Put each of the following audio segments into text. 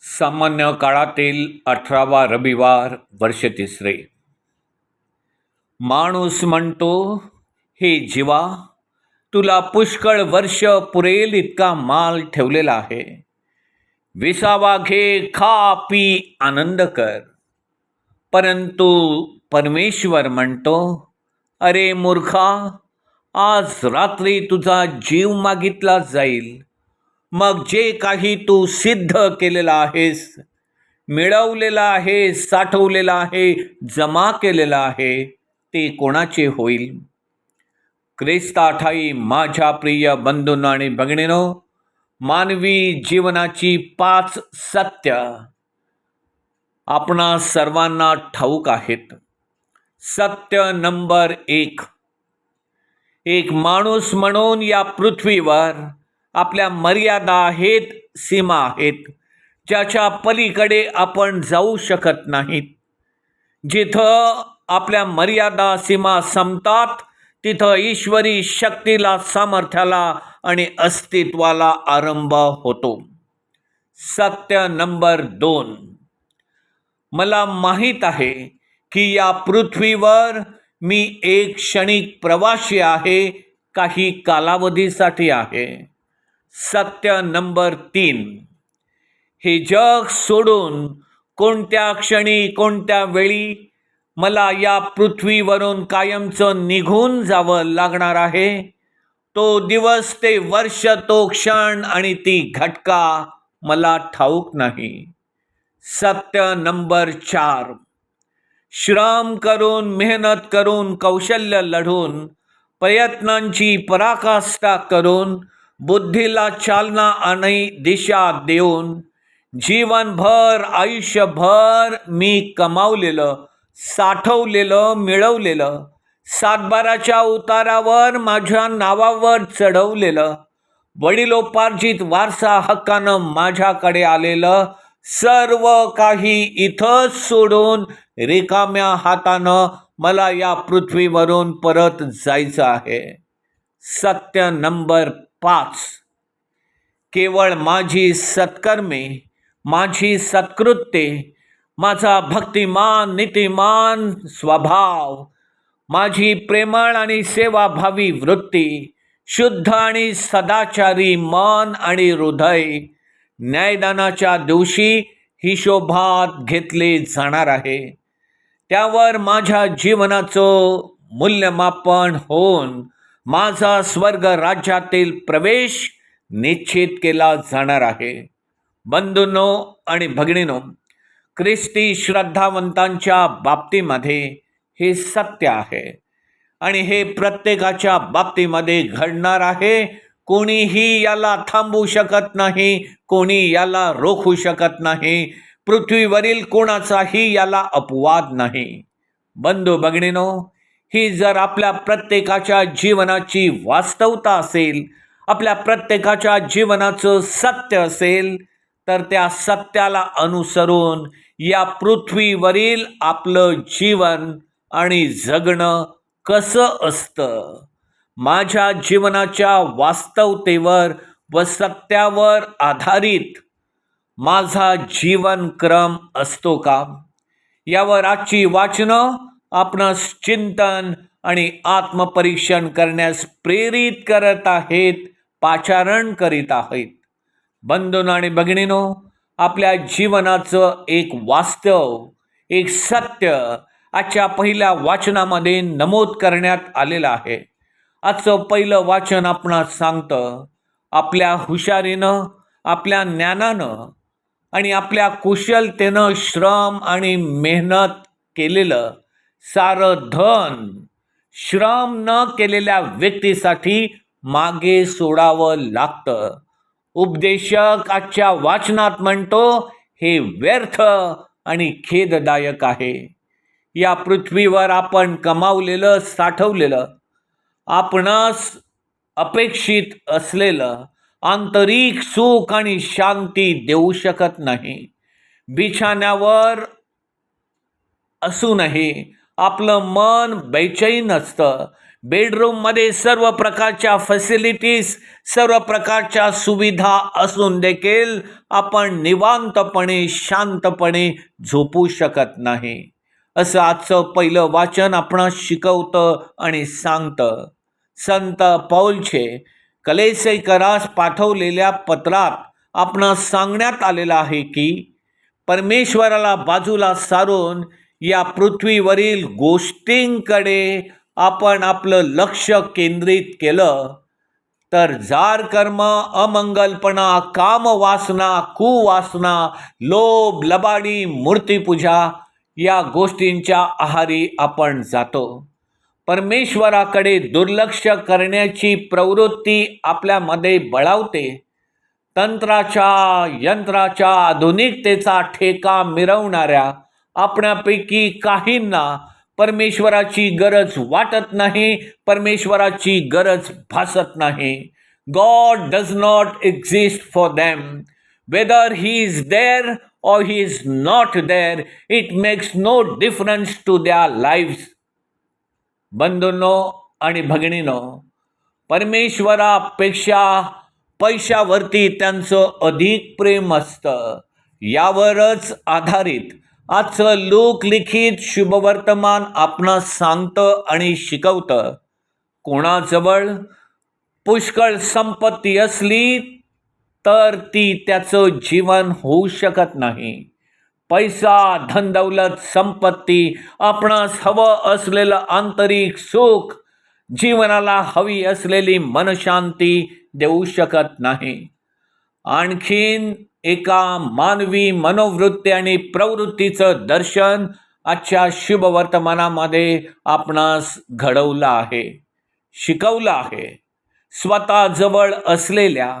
सामान्य काळातील अठरावा रविवार वर्ष तिसरे. माणूस म्हणतो हे जीवा तुला पुष्कळ वर्ष पुरेल इतका माल ठेवलेला आहे. विसावा घे खा पी आनंद कर. परंतु परमेश्वर म्हणतो अरे मूर्खा आज रात्री तुझा जीव मागितला जाईल. मग जे काही तू सिद्ध केलेलं आहेस मिळवलेलं आहे साठवलेलं आहे जमा केलेलं आहे ते कोणाचे होईल? ख्रिस्ताठाई माझ्या प्रिय बंधूंनो आणि भगिनीनो मानवी जीवनाची पाच सत्य आपणा सर्वांना ठाऊक आहेत. सत्य नंबर एक. एक माणूस म्हणून या पृथ्वीवर आपल्या मर्यादा आहेत सीमा आहेत. ज्याच्या पलीकडे आपण जाऊ शकत नाहीत. जिथं आपल्या मर्यादा सीमा संपतात तिथं ईश्वरी शक्तीला सामर्थ्याला आणि अस्तित्वाला आरंभ होतो. सत्य नंबर दोन. मला माहीत आहे की या पृथ्वीवर मी एक क्षणिक प्रवासी आहे काही कालावधीसाठी आहे. सत्य नंबर तीन. हे जग सोडून कोणत्या क्षणी कोणत्या वेळी मला या पृथ्वीवरून कायमचं निघून जावं लागणार आहे? तो दिवस ते वर्ष तो क्षण आणि ती घटका मला ठाऊक नाही. सत्य नंबर चार. श्रम करून मेहनत करून कौशल्य लढून प्रयत्नांची पराकाष्ठा करून बुद्धीला चालना आणि दिशा देऊन जीवनभर आयुष्यभर मी कमावलेलं साठवलेलं मिळवलेलं सातबाराच्या उतारावर माझ्या नावावर चढवलेलं वडिलोपार्जित वारसा हक्कानं माझ्याकडे आलेलं सर्व काही इथं सोडून रिकाम्या हातानं मला या पृथ्वीवरून परत जायचं आहे. सत्य नंबर पाच. केवळ माझी सत्कर्मे माझी सत्कृत्ये माझा भक्तिमान नीतिमान स्वभाव माझी प्रेमळ आणि सेवाभावी वृत्ती शुद्ध आणि सदाचारी मन आणि हृदय न्यायदानाच्या दिवशी हिशोबात घेतले जाणार आहे. त्यावर माझ्या जीवनाचं मूल्यमापन होऊन माझा स्वर्ग राज्यातील प्रवेश निश्चित केला जाणार आहे. बंधूंनो आणि भगिनीनो ख्रिस्ती श्रद्धावंतांच्या बाबतीमध्ये हे सत्य आहे आणि हे प्रत्येकाच्या बाबतीमध्ये घडणार आहे. कोणीही याला थांबवू शकत नाही कोणी याला रोखू शकत नाही पृथ्वीवरील कोणाचाही याला अपवाद नाही. बंधू भगिनीनो ही जर आपल्या प्रत्येकाच्या जीवनाची वास्तवता असेल आपल्या प्रत्येकाच्या जीवनाचं सत्य असेल तर त्या सत्याला अनुसरून या पृथ्वीवरील आपलं जीवन आणि जगणं कसं असतं? माझ्या जीवनाच्या वास्तवतेवर व सत्यावर आधारित माझा जीवनक्रम असतो का? यावर आजची वाचनं आपणास चिंतन आणि आत्मपरीक्षण करण्यास प्रेरित करत आहेत पाचारण करीत आहेत. बंधून आणि भगिनीनो आपल्या जीवनाचं एक वास्तव एक सत्य आजच्या पहिल्या वाचनामध्ये नमूद करण्यात आलेलं आहे. आजचं पहिलं वाचन आपणास सांगतं आपल्या हुशारीनं आपल्या ज्ञानानं आणि आपल्या कुशलतेनं श्रम आणि मेहनत केलेलं सारं धन श्रम न केलेल्या व्यक्तीसाठी मागे सोडावं लागतं. उपदेशक आजच्या वाचनात म्हणतो हे व्यर्थ आणि खेददायक आहे. या पृथ्वीवर आपण कमावलेलं साठवलेलं आपणास अपेक्षित असलेलं आंतरिक सुख आणि शांती देऊ शकत नाही. बिछाण्यावर असूनही आपलं मन बेचैन असतं. बेडरूममध्ये सर्व प्रकारच्या फॅसिलिटीज सर्व प्रकारच्या सुविधा असून देखील आपण निवांतपणे शांतपणे झोपू शकत नाही. असं आजचं पहिलं वाचन आपण शिकवतं आणि सांगतं. संत पौलचे कलेसैकरास पाठवलेल्या पत्रात आपण सांगण्यात आलेलं आहे की परमेश्वराला बाजूला सारून या पृथ्वीवरील गोष्टींकडे आपण आपलं लक्ष केंद्रित केलं तर जार कर्म अमंगलपणा कामवासना कुवासना लोभ लबाडी मूर्तीपूजा या गोष्टींच्या आहारी आपण जातो. परमेश्वराकडे दुर्लक्ष करण्याची प्रवृत्ती आपल्यामध्ये बळावते. तंत्राच्या यंत्राच्या आधुनिकतेचा ठेका मिरवणाऱ्या आपणापैकी काहींना परमेश्वराची गरज वाटत नाही परमेश्वराची गरज भासत नाही. God does not exist for them whether he is there or he is not there, it makes no difference to their lives. बंधूंनो आणि भगिनीनो परमेश्वरापेक्षा पैशावरती त्यांचं अधिक प्रेम असतं. यावरच आधारित आजचं लोकलिखित शुभवर्तमान आपणास सांगतं आणि शिकवतं. कोणाजवळ पुष्कळ संपत्ती असली तर ती त्याचं जीवन होऊ शकत नाही. पैसा धनदौलत संपत्ती आपणास हवं असलेलं आंतरिक सुख जीवनाला हवी असलेली मनशांती देऊ शकत नाही. आणखीन एका मानवी मनोवृत्ती आणि प्रवृत्तीचं दर्शन आजच्या शुभवर्तमानामध्ये आपणास घडवलं आहे शिकवलं आहे. स्वतःजवळ असलेल्या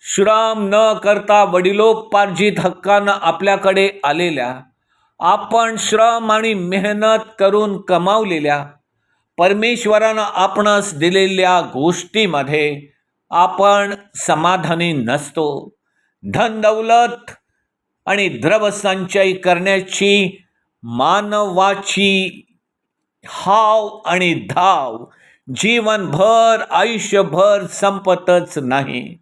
श्रम न करता वडिलोपार्जित हक्कानं आपल्याकडे आलेल्या आपण श्रम आणि मेहनत करून कमावलेल्या परमेश्वरानं आपणास दिलेल्या गोष्टीमध्ये आपण समाधानी नसतो. धनदौलत आणि द्रवसंचय करण्याची मानवाची हाव आणि धाव. जीवनभर आयुष्यभर संपतच नाही.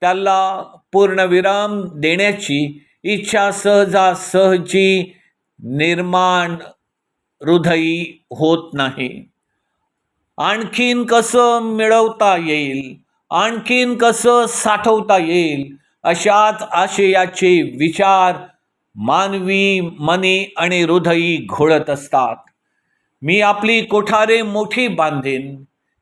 त्याला पूर्णविराम देण्याची इच्छा सहजासहजी निर्माण हृदयी होत नाही. आणखीन कसं मिळवता येईल? आणखीन कसं साठवता येईल? अशाच आशयाचे विचार मानवी मनी आणि हृदयी घोळत असतात. मी आपली कोठारे मोठी बांधेन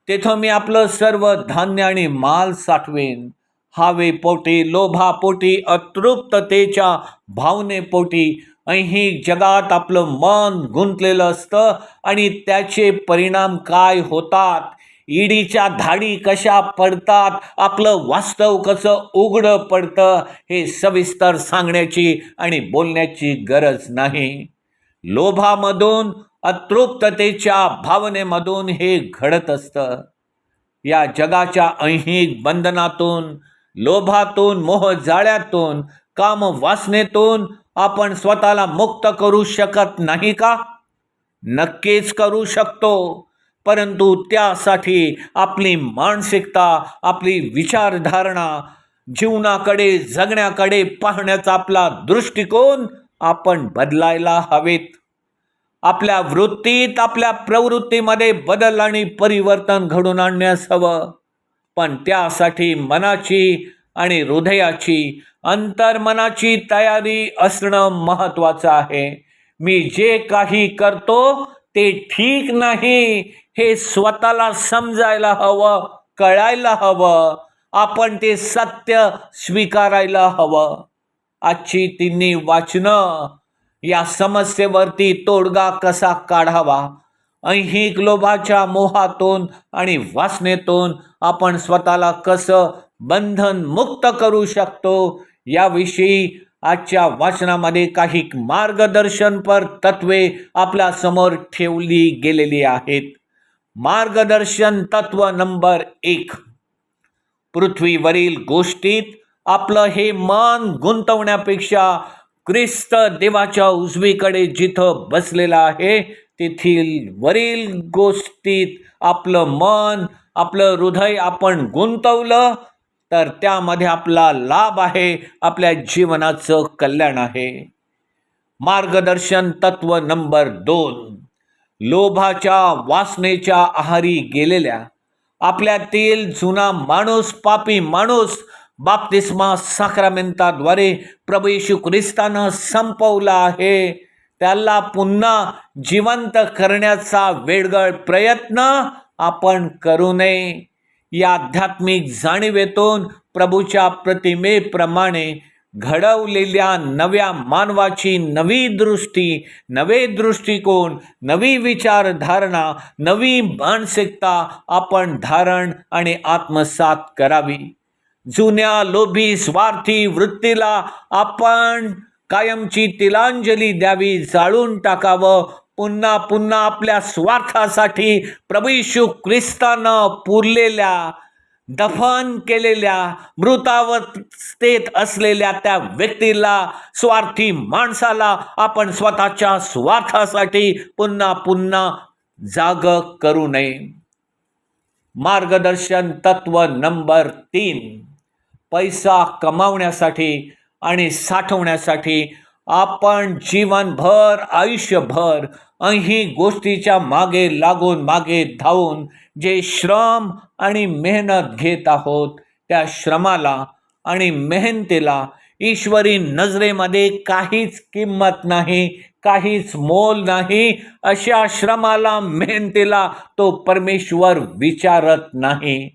तेथं मी आपलं सर्व धान्य आणि माल साठवेन. हावे पोटी लोभापोटी अतृप्ततेच्या भावनेपोटी अही जगात आपलं मन गुंतलेलं असतं आणि त्याचे परिणाम काय होतात ईडीच्या धाडी कशा पडतात? आपलं वास्तव कसं उघडं पडतं? हे सविस्तर सांगण्याची आणि बोलण्याची गरज नाही. लोभामधून अतृप्ततेच्या भावनेमधून हे घडत असतं. या जगाच्या ऐहिक बंधनातून लोभातून मोहजाळ्यातून काम वासनेतून आपण स्वतःला मुक्त करू शकत नाही का? नक्कीच करू शकतो. परंतु त्यासाठी आपली मानसिकता आपली विचारधारणा जीवनाकडे जगण्याकडे पाहण्याचा आपला दृष्टिकोन आपण बदलायला हवेत. आपल्या वृत्तीत आपल्या प्रवृत्तीमध्ये बदल आणि परिवर्तन घडून आणण्यास हवं. पण त्यासाठी मनाची आणि हृदयाची अंतर्मनाची तयारी असणं महत्त्वाचं आहे. मी जे काही करतो ते ठीक नाही हे स्वतःला समजायला हवं कळायला हवं. आपण ते सत्य स्वीकारायला हवं. आजची तिन्ही वाचनं या समस्येवरती तोडगा कसा काढावा? ऐहिक लोभाच्या मोहातून आणि वासनेतून आपण स्वतःला कसं बंधन मुक्त करू शकतो? याविषयी आजच्या वाचनामध्ये काही मार्गदर्शनपर तत्वे आपल्यासमोर ठेवली गेलेली आहेत. मार्गदर्शन तत्व नंबर एक. पृथ्वीवरील गोष्टीत आपलं हे मन गुंतवण्यापेक्षा ख्रिस्त देवाच्या उजवीकडे जिथं बसलेला आहे तेथील वरील गोष्टीत आपलं मन आपलं हृदय आपण गुंतवलं तर त्यामध्ये आपला लाभ आहे आपल्या जीवनाचं कल्याण आहे. मार्गदर्शन तत्व नंबर दोन. लोभाच्या वासनेच्या आहारी गेलेल्या आपल्यातील जुना माणूस पापी माणूस बाप्तिस्मा साक्रामेंताद्वारे प्रभू येशू ख्रिस्तानं संपवला आहे. त्याला पुन्हा जिवंत करण्याचा वेडगळ प्रयत्न आपण करू नये. या आध्यात्मिक जाणीवेतून प्रभूच्या प्रतिमेप्रमाणे घडवलेल्या नव्या मानवाची नवी दृष्टी नवे दृष्टिकोन नवी विचारधारणा नवी मानसिकता आपण धारण आणि आत्मसात करावी. जुन्या लोभी स्वार्थी वृत्तीला आपण कायमची तिलांजली द्यावी जाळून टाकावं. पुन्हा पुन्हा आपल्या स्वार्थासाठी प्रभू ख्रिस्तानं पुरलेल्या दफन केलेल्या मृतावस्थेत असलेल्या त्या व्यक्तीला स्वार्थी माणसाला आपण स्वतःच्या स्वार्थासाठी पुन्हा पुन्हा जाग करू नये. मार्गदर्शन तत्व नंबर तीन पैसा कमावण्यासाठी आणि साठवण्यासाठी आपण जीवनभर आयुष्यभर अही गोष्टीच्या मागे लागून मागे धावून जे श्रम आणि मेहनत घेत आहोत त्या श्रमाला आणि मेहनतीला ईश्वरी नजरेमध्ये काहीच किंमत नाही काहीच मोल नाही अशा श्रमाला मेहनतीला तो परमेश्वर विचारत नाही.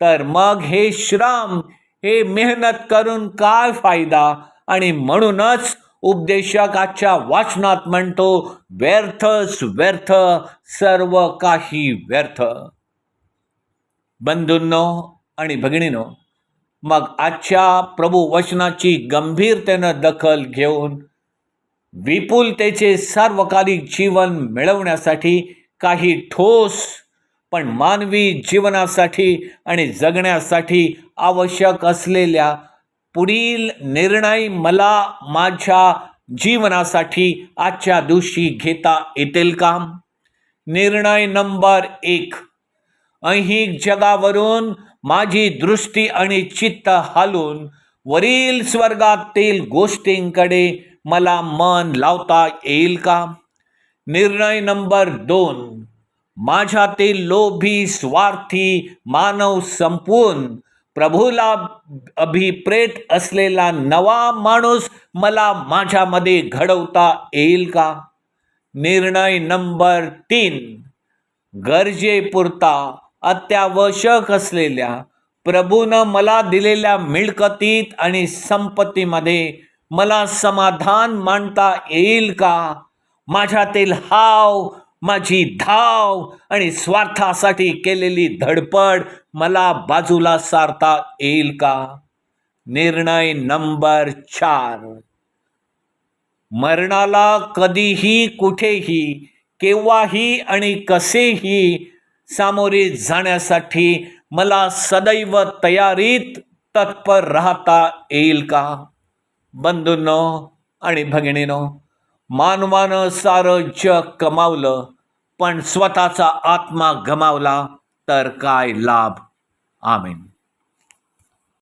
तर मग हे श्रम हे मेहनत करून काय फायदा? आणि म्हणूनच उपदेशक आजच्या वाचनात म्हणतो व्यर्थच व्यर्थ सर्व काही व्यर्थ. बंधूंनो आणि भगिनीनो मग आजच्या प्रभू वचनाची गंभीरतेनं दखल घेऊन विपुलतेचे सार्वकालिक जीवन मिळवण्यासाठी काही ठोस पण मानवी जीवनासाठी आणि जगण्यासाठी आवश्यक असलेल्या पुढील निर्णय मला माझ्या जीवनासाठी आजच्या दिवशी घेता येतील का? निर्णय नंबर एक. ऐहिक जगावरून माझी दृष्टी आणि चित्त हालून वरील स्वर्गातील गोष्टींकडे मला मन लावता येईल का? निर्णय नंबर दोन. माझ्यातील लोभी स्वार्थी मानव संपवून प्रभूला अभिप्रेत असलेला नवा माणूस मला माझ्यामध्ये घडवता येईल का? निर्णय नंबर तीन. गरजेपुरता अत्यावश्यक असलेल्या प्रभूनं मला दिलेल्या मिळकतीत आणि संपत्तीमध्ये मला समाधान मानता येईल का? माझ्यातील हाव माझी धाव आणि स्वार्थासाठी केलेली धडपड मला बाजूला सारता येईल का? निर्णय नंबर चार. मरणाला कधीही कुठेही केव्हाही आणि कसेही सामोरे जाण्यासाठी मला सदैव तयारीत तत्पर राहता येईल का? बंधूंनो आणि भगिनीनो मानवानं सारं जग कमावलं पण स्वतःचा आत्मा गमावला तर काय लाभ? आमेन.